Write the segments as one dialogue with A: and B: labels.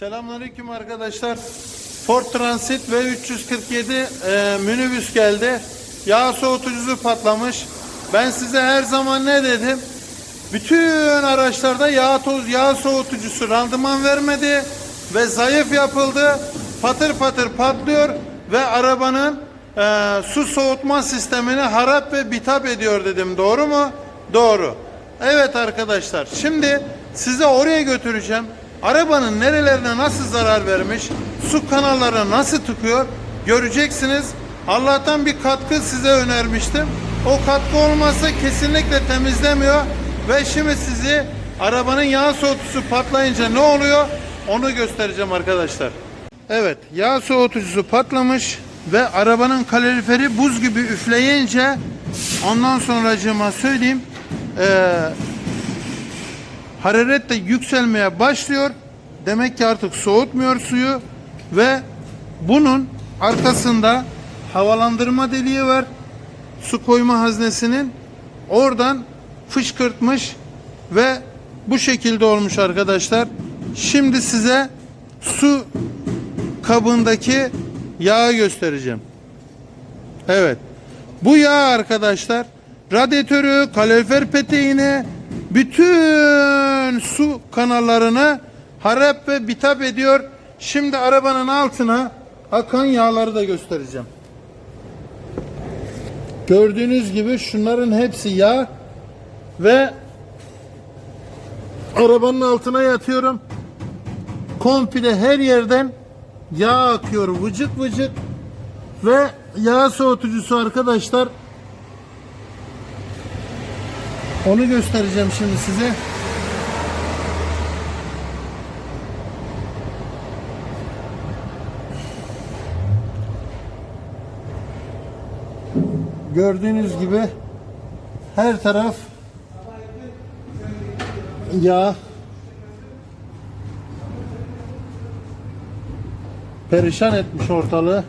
A: Selamünaleyküm arkadaşlar. Ford Transit ve 347 e, minibüs geldi. Yağ soğutucusu patlamış. Ben size her zaman ne dedim? Bütün araçlarda yağ toz yağ soğutucusu randıman vermedi ve zayıf yapıldı. Patır patır patlıyor ve arabanın e, su soğutma sistemini harap ve bitap ediyor dedim. Doğru mu? Doğru. Evet arkadaşlar. Şimdi size oraya götüreceğim. Arabanın nerelerine nasıl zarar vermiş, su kanallarına nasıl tıkıyor göreceksiniz. Allah'tan bir katkı size önermiştim. O katkı olmazsa kesinlikle temizlemiyor. Ve şimdi sizi arabanın yağ soğutucusu patlayınca ne oluyor onu göstereceğim arkadaşlar. Evet yağ soğutucusu patlamış ve arabanın kaloriferi buz gibi üfleyince ondan sonracığıma söyleyeyim eee hararet de yükselmeye başlıyor. Demek ki artık soğutmuyor suyu ve bunun arkasında havalandırma deliği var. Su koyma haznesinin oradan fışkırtmış ve bu şekilde olmuş arkadaşlar. Şimdi size su kabındaki yağı göstereceğim. Evet. Bu yağ arkadaşlar radyatörü, kalorifer peteğini, bütün su kanallarını harap ve bitap ediyor. Şimdi arabanın altına akan yağları da göstereceğim. Gördüğünüz gibi şunların hepsi yağ ve arabanın altına yatıyorum. Komple her yerden yağ akıyor vıcık vıcık ve yağ soğutucusu arkadaşlar onu göstereceğim şimdi size. Gördüğünüz gibi her taraf yağ perişan etmiş ortalığı.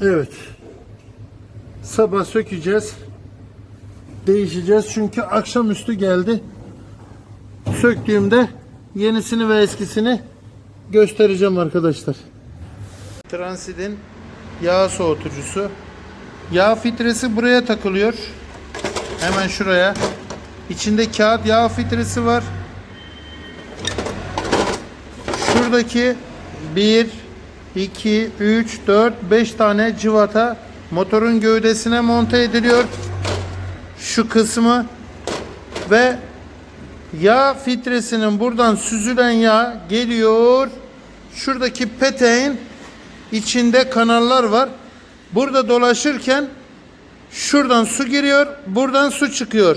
A: Evet. Sabah sökeceğiz. Değişeceğiz çünkü akşamüstü geldi. Söktüğümde yenisini ve eskisini göstereceğim arkadaşlar. Transit'in yağ soğutucusu. Yağ filtresi buraya takılıyor. Hemen şuraya. İçinde kağıt yağ filtresi var. Şuradaki 1 2 3 4 5 tane civata motorun gövdesine monte ediliyor. Şu kısmı ve yağ filtresinin buradan süzülen yağ geliyor. Şuradaki peteğin içinde kanallar var. Burada dolaşırken şuradan su giriyor, buradan su çıkıyor.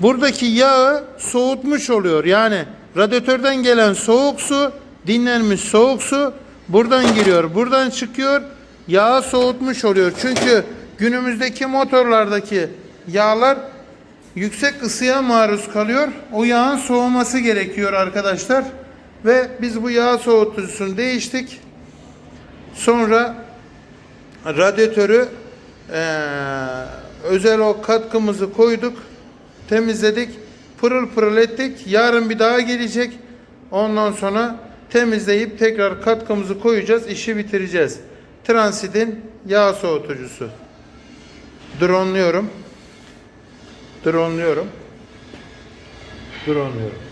A: Buradaki yağı soğutmuş oluyor. Yani radyatörden gelen soğuk su, dinlenmiş soğuk su buradan giriyor, buradan çıkıyor. Yağı soğutmuş oluyor. Çünkü günümüzdeki motorlardaki yağlar yüksek ısıya maruz kalıyor. O yağın soğuması gerekiyor arkadaşlar. Ve biz bu yağ soğutucusunu değiştik. Sonra radyatörü eee, özel o katkımızı koyduk. Temizledik. Pırıl pırıl ettik. Yarın bir daha gelecek. Ondan sonra temizleyip tekrar katkımızı koyacağız. işi bitireceğiz. Transit'in yağ soğutucusu. Dronluyorum. Dronluyorum. Dronluyorum.